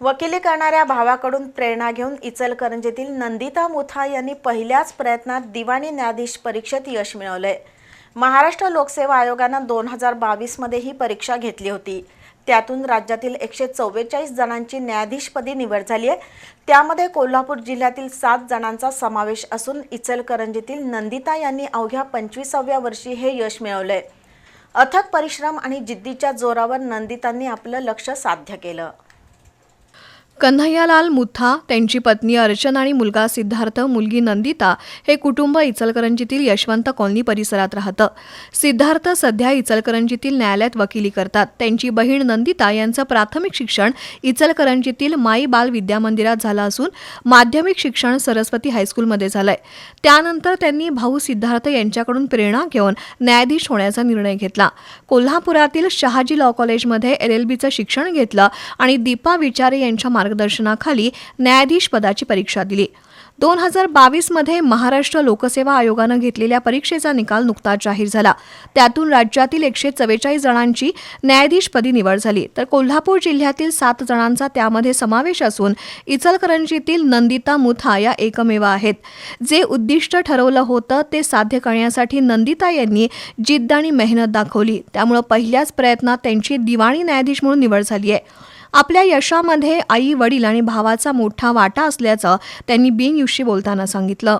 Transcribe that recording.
वकिली करणाऱ्या भावाकडून प्रेरणा घेऊन इचलकरंजीतील नंदिता मुथा यांनी पहिल्याच प्रयत्नात दिवाणी न्यायाधीश परीक्षेत यश मिळवलंय. महाराष्ट्र लोकसेवा आयोगानं दोन हजार बावीसमध्ये ही परीक्षा घेतली होती. त्यातून राज्यातील एकशे चव्वेचाळीस जणांची न्यायाधीशपदी निवड झाली आहे त्यामध्ये कोल्हापूर जिल्ह्यातील सात जणांचा समावेश असून इचलकरंजीतील नंदिता यांनी अवघ्या पंचवीसाव्या वर्षी हे यश मिळवलंय. अथक परिश्रम आणि जिद्दीच्या जोरावर नंदितांनी आपलं लक्ष साध्य केलं. कन्हैयालाल मुथा त्यांची पत्नी अर्चना आणि मुलगा सिद्धार्थ मुलगी नंदिता हे कुटुंब इचलकरंजीतील यशवंत कॉलनी परिसरात राहतं. सिद्धार्थ सध्या इचलकरंजीतील न्यायालयात वकिली करतात. त्यांची बहीण नंदिता यांचं प्राथमिक शिक्षण इचलकरंजीतील माई बाल विद्यामंदिरात झालं असून माध्यमिक शिक्षण सरस्वती हायस्कूलमध्ये झालंय. त्यानंतर त्यांनी भाऊ सिद्धार्थ यांच्याकडून प्रेरणा घेऊन न्यायाधीश होण्याचा निर्णय घेतला. कोल्हापुरातील शहाजी लॉ कॉलेजमध्ये एल एल बीचं शिक्षण घेतलं आणि दीपा विचारे यांच्या मार्गदर्शनाखाली न्यायाधीश पदाची परीक्षा दिली. दोन हजार बावीसमध्ये महाराष्ट्र लोकसेवा आयोगानं घेतलेल्या परीक्षेचा निकाल नुकताच जाहीर झाला. त्यातून राज्यातील एकशे चव्वेचाळीस जणांची न्यायाधीशपदी निवड झाली. तर कोल्हापूर जिल्ह्यातील सात जणांचा त्यामध्ये समावेश असून इचलकरंजीतील नंदिता मुथा या एकमेव आहेत. जे उद्दिष्ट ठरवलं होतं ते साध्य करण्यासाठी नंदिता यांनी जिद्द आणि मेहनत दाखवली. त्यामुळं पहिल्याच प्रयत्नात त्यांची दिवाणी न्यायाधीश म्हणून निवड झाली आहे आपल्या यशामध्ये आई वडील आणि भावाचा मोठा वाटा असल्याचं त्यांनी बिनयुषी बोलताना सांगितलं.